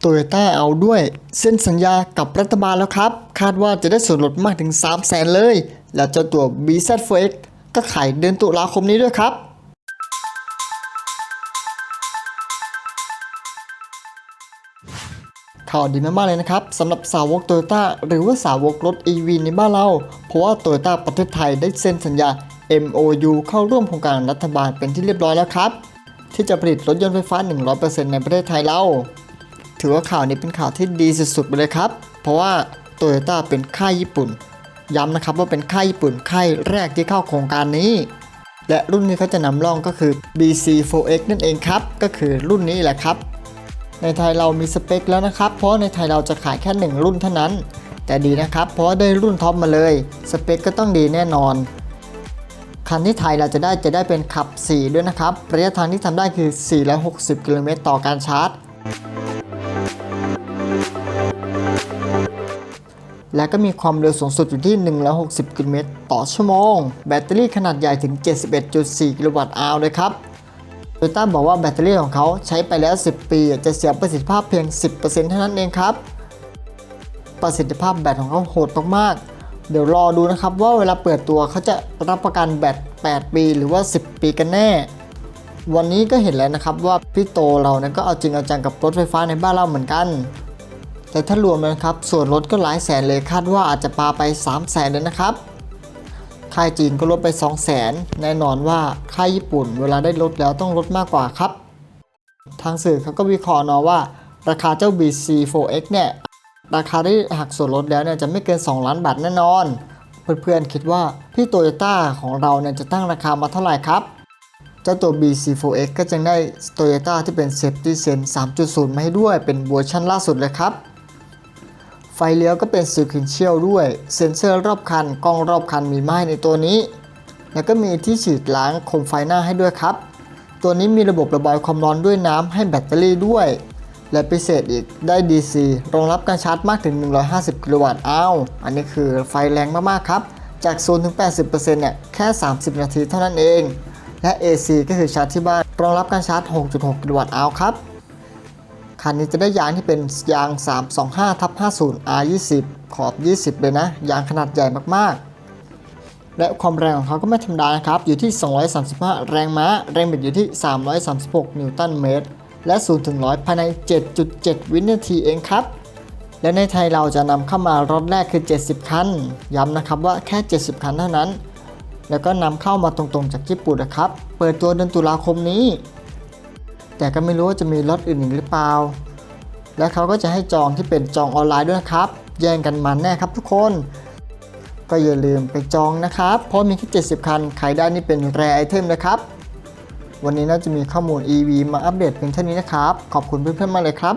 โตโยต้าเอาด้วยเซ็นสัญญากับรัฐบาลแล้วครับ คาดว่าจะได้ส่วนลดมากถึง 3 0 0แสนเลย แล้วเจ้าตัว BZ4X ก็ขายเดือนตุลาคมนี้ด้วยครับข่าวดีมากๆเลยนะครับสำหรับสาวกโตโยต้าหรือว่าสาวกรถ EV ในบ้านเรา เพราะว่าโตโยต้าประเทศไทยได้เซ็นสัญญา MOU เข้าร่วมโครงการรัฐบาลเป็นที่เรียบร้อยแล้วครับ ที่จะผลิตรถยนต์ไฟฟ้า 100%ในประเทศไทยเรา ถือว่าข่าวนี้เป็นข่าวที่ดีสุดๆไปเลยครับ เพราะว่าโตโยต้าเป็นค่ายญี่ปุ่น ย้ำนะครับว่าเป็นค่ายญี่ปุ่นค่ายแรกที่เข้าโครงการนี้ และรุ่นนี้เขาจะนำร่องก็คือ BC4X นั่นเองครับ ก็คือรุ่นนี้แหละครับ ในไทยเรามีสเปคแล้วนะครับ เพราะในไทยเราจะขายแค่ 1 รุ่นเท่านั้น แต่ดีนะครับ เพราะได้รุ่นท็อปมาเลย สเปคก็ต้องดีแน่นอนคันที่ไทยเราจะได้จะได้เป็นขับ 4 ด้วยนะครับ ระยะทางที่ทำได้คือ 460 กิโลเมตรต่อการชาร์จ และก็มีความเร็วสูงสุดอยู่ที่ 160 กิโลเมตรต่อชั่วโมง แบตเตอรี่ขนาดใหญ่ถึง 71.4 กิโลวัตต์อาวเลยครับโตโยต้าบอกว่าแบตเตอรี่ของเขาใช้ไปแล้ว 10 ปี จะเสียประสิทธิภาพเพียง 10%เท่านั้นเองครับ ประสิทธิภาพแบตของเขาโหดมากๆ เดี๋ยวรอดูนะครับว่าเวลาเปิดตัวเขาจะรับประกันแบต 8 ปีหรือว่า 10 ปีกันแน่ วันนี้ก็เห็นแล้วนะครับว่าพี่โตเราเนี่ยก็เอาจริงเอาจังกับรถไฟฟ้าในบ้านเราเหมือนกัน แต่ถ้ารวมนะครับ ส่วนลดก็หลายแสนเลยคาดว่าอาจจะปาไป 3 0 0แสนเลยนะครับ ค่ายจีนก็ลดไป 2 0 0แสนแน่นอนว่าค่ายญี่ปุ่นเวลาได้ลดแล้วต้องลดมากกว่าครับ ทางสื่อเขาก็วิเคราะห์เนาะว่า ราคาเจ้า BC4X เนี่ยราคาที่หักส่วนลดแล้วเนี่ยจะไม่เกิน 2 ล้านบาทแน่นอน เพื่อนๆคิดว่าพี่โตโยต้าของเราเนี่ยจะตั้งราคามาเท่าไหร่ครับ เจ้าตัว BC4X ก็จึงได้ Toyota ที่เป็น Safety Sense 3.0 มาให้ด้วยเป็นเวอร์ชันล่าสุดเลยครับ ไฟเลี้ยวก็เป็น Sequential ด้วย เซ็นเซอร์รอบคัน กล้องรอบคันมีไม้ในตัวนี้ แล้วก็มีที่ฉีดล้างโคมไฟหน้าให้ด้วยครับ ตัวนี้มีระบบระบายความร้อนด้วยน้ำให้แบตเตอรี่ด้วย และพิเศษอีกได้ DC รองรับการชาร์จมากถึง 150 กิโลวัตต์อ้าวอันนี้คือไฟแรงมากๆครับ จาก0ถึง 80%เนี่ยแค่ 30 นาทีเท่านั้นเอง และ AC ก็คือชาร์จที่บ้าน รองรับการชาร์จ 6.6 กิโลวัตต์อ้าวครับ คันนี้จะได้ยางที่เป็นยาง 325ทับ50 R20 ขอบ 20 เลยนะ ยางขนาดใหญ่มากๆ และความแรงของเขาก็ไม่ธรรมดานะครับ อยู่ที่ 235 แรงม้า แรงบิดอยู่ที่ 336 นิวตันเมตร และ0ถึง100 ภายใน 7.7 วินาทีเองครับ และในไทยเราจะนำเข้ามารถแรกคือ 70 คัน ย้ำนะครับว่าแค่ 70 คันเท่านั้น แล้วก็นำเข้ามาตรงๆจากญี่ปุ่นนะครับ เปิดตัวเดือนตุลาคมนี้ แต่ก็ไม่รู้ว่าจะมีรถอื่นอีกหรือเปล่า และเขาก็จะให้จองที่เป็นจองออนไลน์ด้วยนะครับ แย่งกันมันแน่ครับทุกคน ก็อย่าลืมไปจองนะครับ เพราะมีแค่70 คัน ขายได้นี่เป็นแรไอเทมนะครับ วันนี้น่าจะมีข้อมูล EV มาอัปเดตเพียงเท่านี้นะครับ ขอบคุณเพื่อนๆมากเลยครับ